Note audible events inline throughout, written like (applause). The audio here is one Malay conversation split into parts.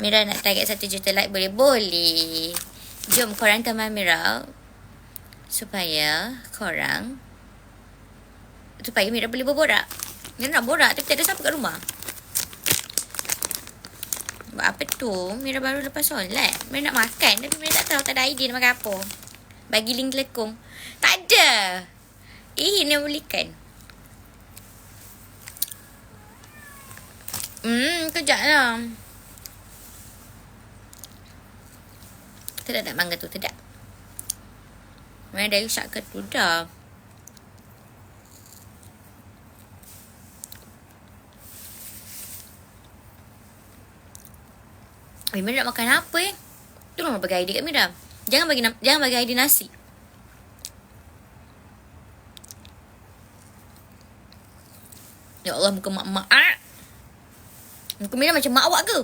Mira nak target satu juta like boleh? Boleh. Jom korang teman Mira. Supaya korang. Supaya Mira boleh berborak. Mira nak borak tapi tak ada siapa kat rumah. Buat apa tu? Mira baru lepas solat. Mira nak makan tapi Mira tak tahu tak ada idea nak makan apa. Bagi link telekong. Tak ada. Eh, ni belikan. Hmm, kejap lah. Tidak tak mangga tu, tidak. Mana dari syak ke tu dah. Mira nak makan apa eh? Tolong bagi idea kat Mira. Jangan bagi jangan bagi idea nasi. Ya Allah, muka mak-mak. Ah! Muka Mira macam mak awak ke?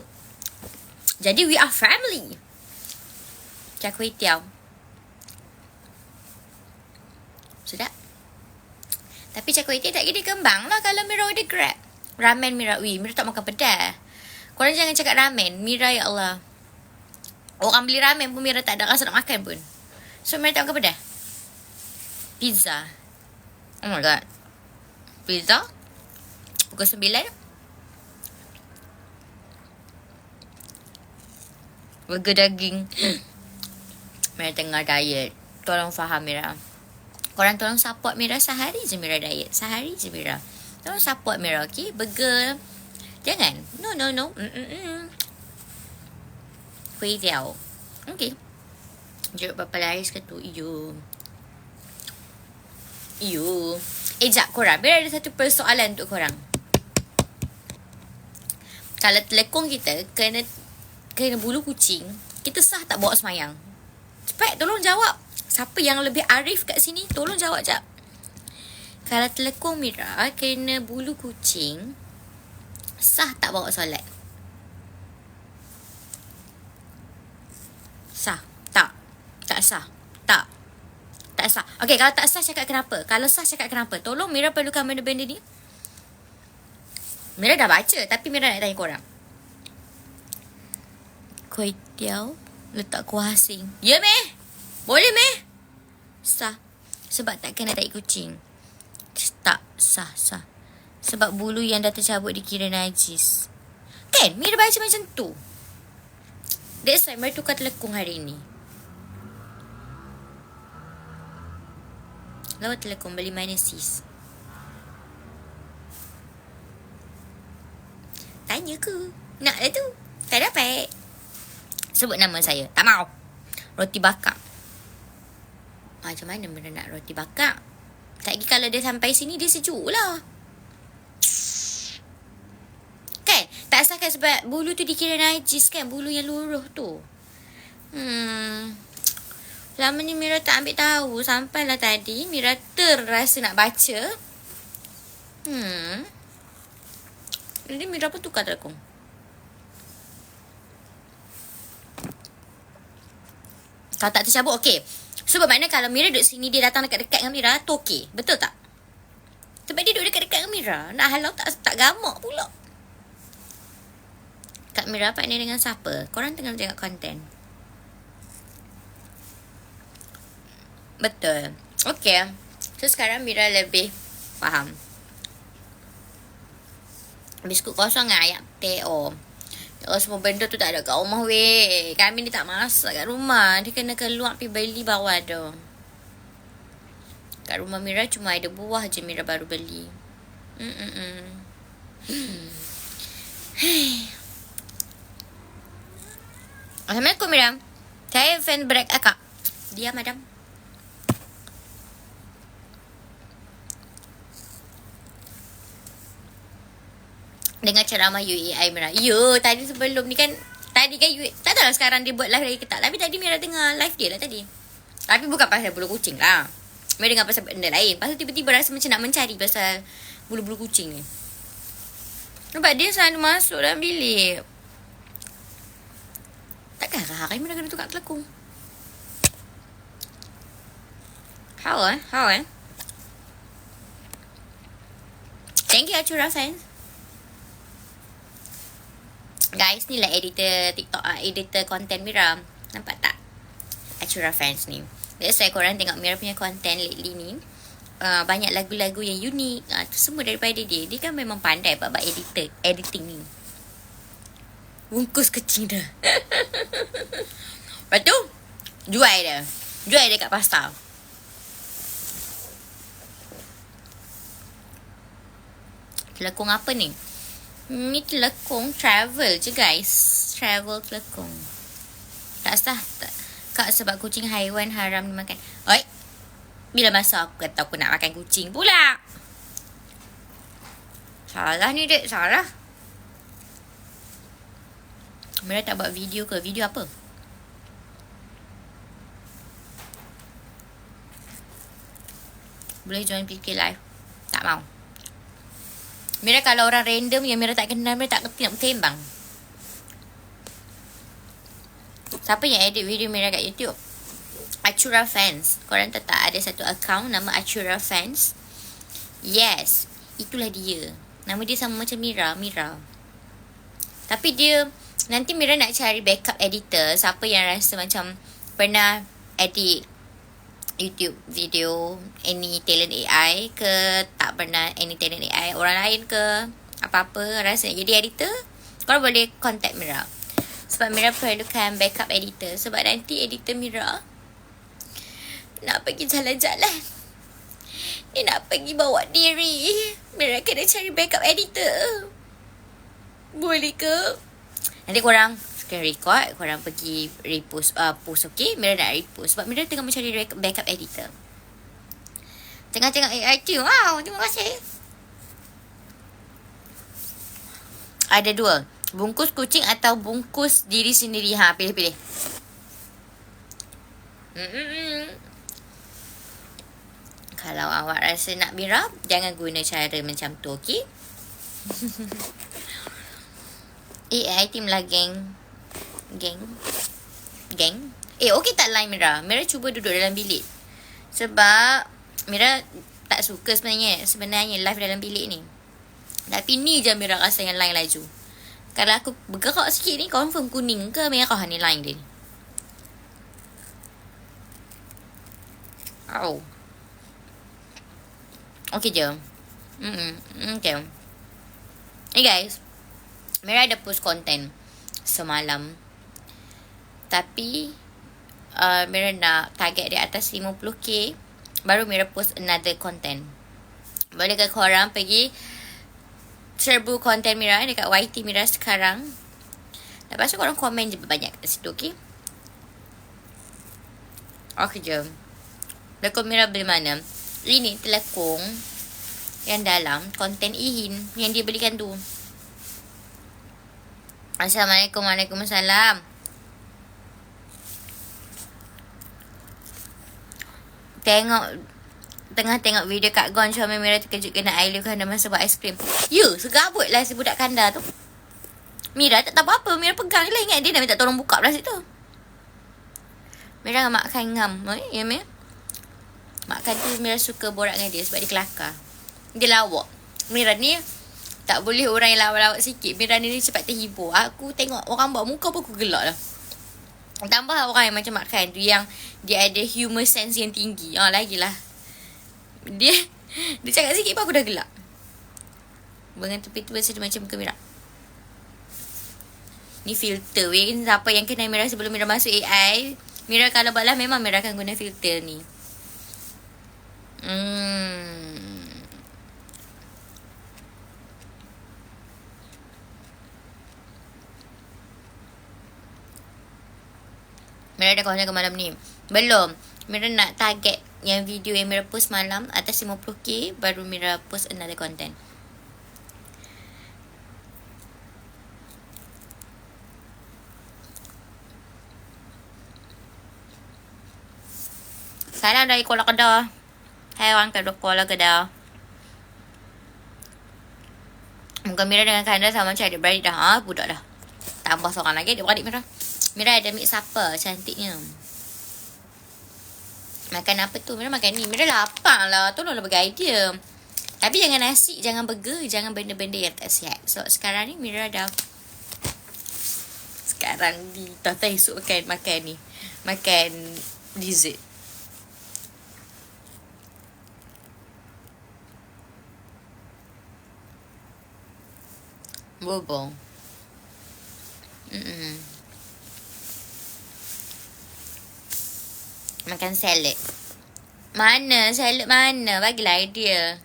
Jadi, we are family. Cak kuih tiaw. Sedap. Tapi cak kuih tak gini kembang lah kalau Mira order grab. Ramen Mira. Wih, Mira tak makan pedas. Korang jangan cakap ramen. Mira ya Allah. Orang beli ramen pun Mira tak ada rasa nak makan pun. So Mira tak makan pedas. Pizza. Oh my god. Pizza. Pukul sembilan. Burger daging. Mira tengah diet. Tolong faham Mira. Korang tolong support Mira sehari je Mira diet. Sehari je Mira. Tolong support Mira, okay? Burger Jangan. No, no, no. Mm-mm. Kuih tiao. Okay. Jeruk berapa ke tu? Iyo. Iyo. Eh, jap korang. Biar ada satu persoalan untuk korang. Kalau telekong kita kena kena bulu kucing, kita sah tak bawa semayang? Cepat, tolong jawab. Siapa yang lebih arif kat sini, tolong jawab jap. Kalau telekong Mira kena bulu kucing, Sah tak bawa solat? Sah. Tak. Tak sah. Tak. Tak sah. Okay, kalau tak sah cakap kenapa? Kalau sah cakap kenapa? Tolong Mira perlukan benda-benda ni. Mira dah baca tapi Mira nak tanya korang. Kuih tiaw letak kuah asing. Ya meh? Boleh meh? Sah. Sebab tak kena tai kucing. Tak sah sah. Sebab bulu yang dah tercabut dikira najis. Kan? Mira baca macam tu. That's why Mira tukar telekung hari ni. Lawa telekung beli mana sis? Tanya ke? Nak lah tu. Tak dapat. Sebut nama saya. Tak mau. Roti bakar. Macam mana Mira nak roti bakar? Tak lagi kalau dia sampai sini, dia sejuk lah. Tak kan sebab bulu tu dikira najis kan Bulu yang luruh tu Hmm Lama ni Mira tak ambil tahu Sampailah tadi Mira terasa nak baca Hmm Jadi Mira pun tukar telekong Kalau tak tercabut okey Sebab makna kalau Mira duduk sini Dia datang dekat-dekat dengan Mira Tu okey Betul tak? Sebab dia duduk dekat-dekat dengan Mira Nak halau tak, tak gamak pula Kak Mira partner dengan siapa? Korang tengah tengok konten. Betul. Okay. So sekarang Mira lebih faham. Biskut kosong dengan ayam PO. Oh, semua benda tu tak ada kat rumah weh. Kami ni tak masak kat rumah. Dia kena keluar pergi beli bawah tu. Kat rumah Mira cuma ada buah je Mira baru beli. Hmm. (sighs) Hey. Assalamualaikum Miriam Saya fan break akak Dia madam Dengan ceramah UAI Mira Ya tadi sebelum ni kan Tadi kan UAI Tak tahu lah sekarang dia buat live lagi ke tak Tapi tadi Mira dengar live dia lah tadi Tapi bukan pasal bulu kucing lah Mira dengar pasal benda lain Pasal tiba-tiba rasa macam nak mencari Pasal bulu-bulu kucing ni Nampak dia selalu masuk dalam bilik Takkan hari mana kena tukar telekung? How eh? How eh? Thank you Acura fans. Guys, ni lah editor TikTok ah, editor content Mira. Nampak tak? Acura fans ni. That's why korang tengok Mira punya content lately ni. Uh, banyak lagu-lagu yang unik. Uh, tu semua daripada dia. Dia kan memang pandai buat editor, editing ni. Bungkus kecil dah. (laughs) Lepas tu, jual dia. Jual dia kat pasar. Telekung apa ni? Ni telekung travel je guys. Travel telekung. Tak sah. Tak. Kak sebab kucing haiwan haram dimakan. Oi. Bila masa aku kata aku nak makan kucing pula. Salah ni dek. Salah. Mereka tak buat video ke? Video apa? Boleh join PK live. Tak mau. Mira kalau orang random yang Mira tak kenal, Mira tak kerti nak bertembang. Siapa yang edit video Mira kat YouTube? Acura Fans. Korang tak tak ada satu account nama Acura Fans? Yes. Itulah dia. Nama dia sama macam Mira. Mira. Tapi dia... Nanti Mira nak cari backup editor. Siapa yang rasa macam pernah edit YouTube video any talent AI ke? Tak pernah any talent AI orang lain ke? Apa-apa? Rasa. Nak jadi editor korang boleh contact Mira. Sebab Mira perlukan backup editor. Sebab nanti editor Mira nak pergi jalan-jalan. Dia nak pergi bawa diri. Mira kena cari backup editor. Boleh ke? Nanti korang screen record korang pergi repost uh, post okey Mira nak repost. Sebab Mira tengah mencari backup editor. Tengah tengok AI tu. Wow terima kasih. Ada dua. Bungkus kucing atau bungkus diri sendiri. Ha pilih pilih kalau awak rasa nak Mira jangan guna cara macam tu okey AI (laughs) team lah geng Geng. Geng? Eh okey tak line Mira. Mira cuba duduk dalam bilik. Sebab Mira tak suka sebenarnya Sebenarnya live dalam bilik ni. Tapi ni je Mira rasa yang line laju. Kalau aku bergerak sikit ni Confirm kuning ke merah ni line dia ni. Oh Okay je. Mm-mm. Okay Hey guys Mira ada post content Semalam tapi uh, Mira nak target di atas 50k Baru Mira post another content. Boleh ke korang pergi Serbu content Mira dekat YT Mira sekarang? Lepas tu korang komen je banyak kat situ okay Okay jom Lekung Mira beli mana? Ini telekung Yang dalam Konten Ihin Yang dia belikan tu. Assalamualaikum Waalaikumsalam tengok tengah tengok video Kak Gon Syamil Mira terkejut kena air liu kerana masa buat aiskrim. Ya, segabut lah si budak kanda tu. Mira tak tahu apa-apa. Mira pegang je lah ingat dia dah minta tolong buka plastik tu. Mira dengan Mak Khan ngam. Eh, ya, Mira? Mak tu Mira suka borak dengan dia sebab dia kelakar. Dia lawak. Mira ni tak boleh orang yang lawak-lawak sikit. Mira ni, ni cepat terhibur. Aku tengok orang buat muka pun aku gelak lah. Tambah orang yang macam Mak Khan tu yang dia ada humor sense yang tinggi. Ah, lagi lah. Dia dia cakap sikit pun aku dah gelak. Dengan tepi tu rasa dia macam muka Mira. Ni filter weh. Siapa yang kenal Mira sebelum Mira masuk AI. Mira kalau buat lah memang Mira akan guna filter ni. Mira dah kawan ke malam ni. Belum. Mira nak target yang video yang Mira post malam atas 50k baru Mira post another content. Salam dari Kuala Kedah. Hai orang ke Kuala Kedah. Muka Mira dengan Kanda sama macam adik-beradik dah. Ha, budak dah. Tambah seorang lagi adik-beradik Mira. Mira ada mix apa cantiknya. Makan apa tu? Mira makan ni. Mira lapar lah. Tolonglah bagi idea. Tapi jangan nasi, jangan burger, jangan benda-benda yang tak sihat. So sekarang ni Mira dah sekarang di Tata esok makan makan ni. Makan dessert. Bobo. Mm-mm. Makan salad. Mana salad mana? Bagilah idea.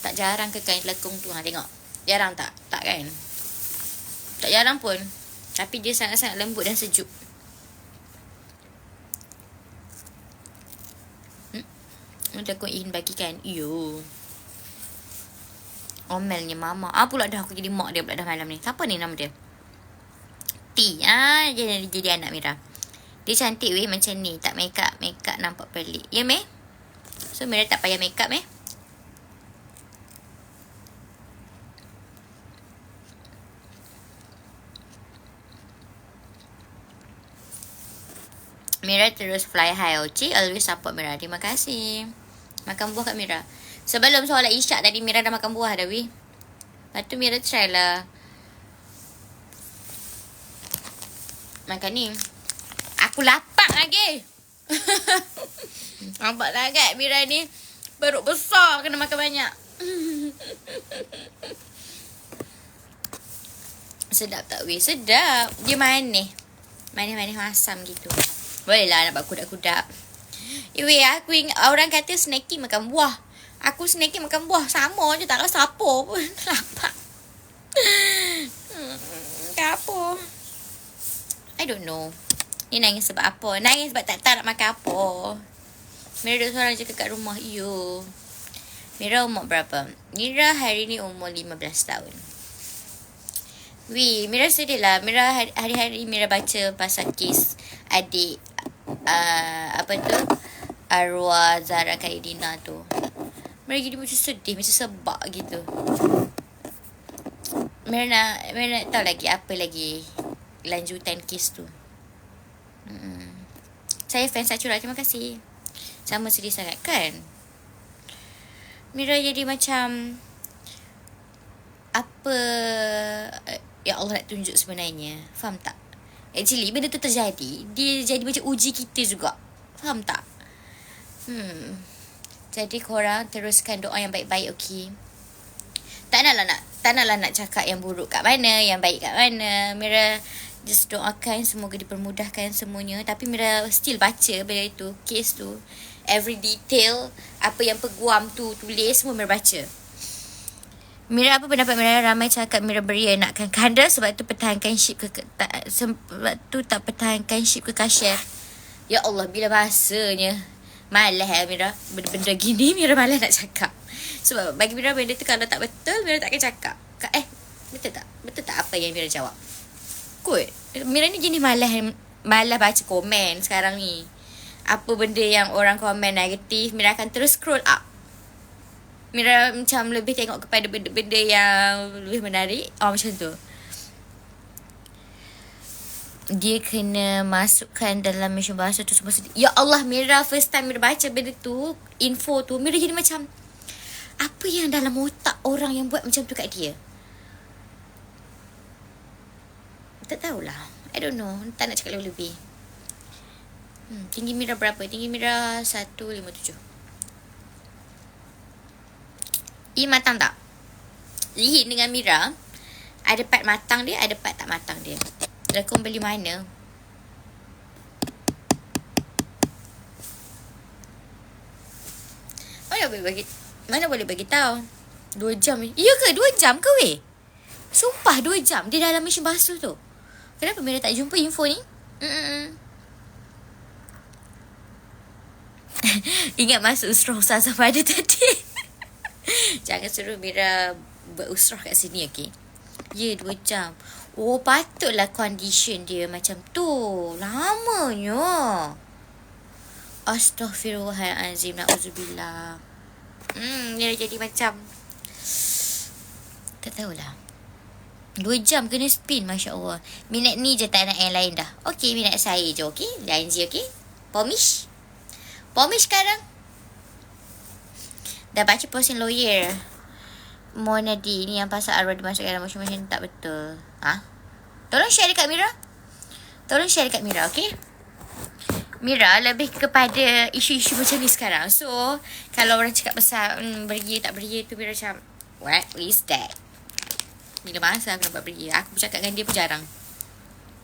Tak jarang ke kain lekung tu? Ha, tengok. Jarang tak? Tak kan? Tak jarang pun. Tapi dia sangat-sangat lembut dan sejuk. Hmm? Macam aku ingin bagikan. Iyo. Omelnya mama. Ah pula dah aku jadi mak dia pula dah malam ni. Siapa ni nama dia? T. Ah, jadi, jadi anak Mira. Dia cantik weh macam ni. Tak make up. Make up nampak pelik. Ya, Meh? So, Mira tak payah make up, Meh? Mira terus fly high Oci always support Mira Terima kasih Makan buah kat Mira Sebelum solat isyak tadi Mira dah makan buah dah weh Lepas tu Mira try lah. Makan ni. Aku lapar lagi. (laughs) Nampak kat Mira ni? Perut besar kena makan banyak. (laughs) Sedap tak weh? Sedap. Dia manis. Manis-manis masam gitu. Boleh lah nak buat kudak-kudak. Iwe aku ingat orang kata snacking makan buah. Aku snacking makan buah. Sama je tak rasa apa pun. (laughs) Lapar. Hmm, apa? I don't know. Ni nangis sebab apa? Nangis sebab tak tahu nak makan apa. Mira duduk seorang je kat rumah. Yo. Mira umur berapa? Mira hari ni umur 15 tahun. Wih, Mira sedih lah. Mira hari-hari Mira baca pasal kes adik uh, apa tu arwah Zara Kaidina tu mereka jadi macam sedih macam sebab gitu. Mira nak, Mira nak tahu lagi apa lagi lanjutan kes tu. Hmm. saya fans Acura terima kasih. Sama sedih sangat kan? Mira jadi macam apa yang Allah nak tunjuk sebenarnya. Faham tak? Actually benda tu terjadi Dia jadi macam uji kita juga. Faham tak? Hmm Jadi korang teruskan doa yang baik-baik okay Tak nak lah nak Tak nak lah nak cakap yang buruk kat mana Yang baik kat mana. Mira just doakan Semoga dipermudahkan semuanya. Tapi Mira still baca benda itu Case tu. Every detail Apa yang peguam tu tulis Semua Mira baca. Mira apa pendapat Mira? Ramai cakap Mira beria nakkan kanda sebab tu pertahankan ship ke, tak, sebab tu tak pertahankan ship ke kasir. Ya Allah bila bahasanya malah ya Mira benda-benda gini Mira malah nak cakap. Sebab bagi Mira benda tu kalau tak betul Mira tak akan cakap. Eh betul tak? Betul tak apa yang Mira jawab? Kut. Mira ni jenis malah malah baca komen sekarang ni. Apa benda yang orang komen negatif Mira akan terus scroll up Mira macam lebih tengok kepada benda-benda yang lebih menarik. Oh macam tu. Dia kena masukkan dalam mesin bahasa tu semua. Ya Allah Mira first time Mira baca benda tu. Info tu. Mira jadi macam. Apa yang dalam otak orang yang buat macam tu kat dia? Tak tahulah. I don't know. Tak nak cakap lebih-lebih. Hmm, tinggi Mira berapa? Tinggi Mira 157. I matang tak? Lihin dengan Mira Ada part matang dia Ada part tak matang dia Lekong beli mana? Mana boleh bagi Mana boleh bagi tahu? Dua jam Iya ke? Dua jam ke weh? Sumpah dua jam Dia dalam mesin basuh tu Kenapa Mira tak jumpa info ni? (laughs) Ingat masuk usrah sama ada tadi (laughs) Jangan suruh Mira berusrah kat sini, okay? Ya, dua jam. Oh, patutlah condition dia macam tu. Lamanya. Astaghfirullahaladzim. Na'udzubillah. Hmm, dia jadi macam... Tak tahulah. Dua jam kena spin, Masya Allah. Minat ni je tak nak yang lain dah. Okay, minat saya je, okay? Lain je, okay? Pomish? Pomish sekarang? Dah baca posting lawyer Monadi ni yang pasal arwah dimasukkan dalam washing tak betul. Ha? Tolong share dekat Mira. Tolong share dekat Mira, okay? Mira lebih kepada isu-isu macam ni sekarang. So, kalau orang cakap pasal hmm, beria tak beria tu Mira macam, what is that? Bila masa aku nampak beria? Aku bercakap dengan dia pun jarang.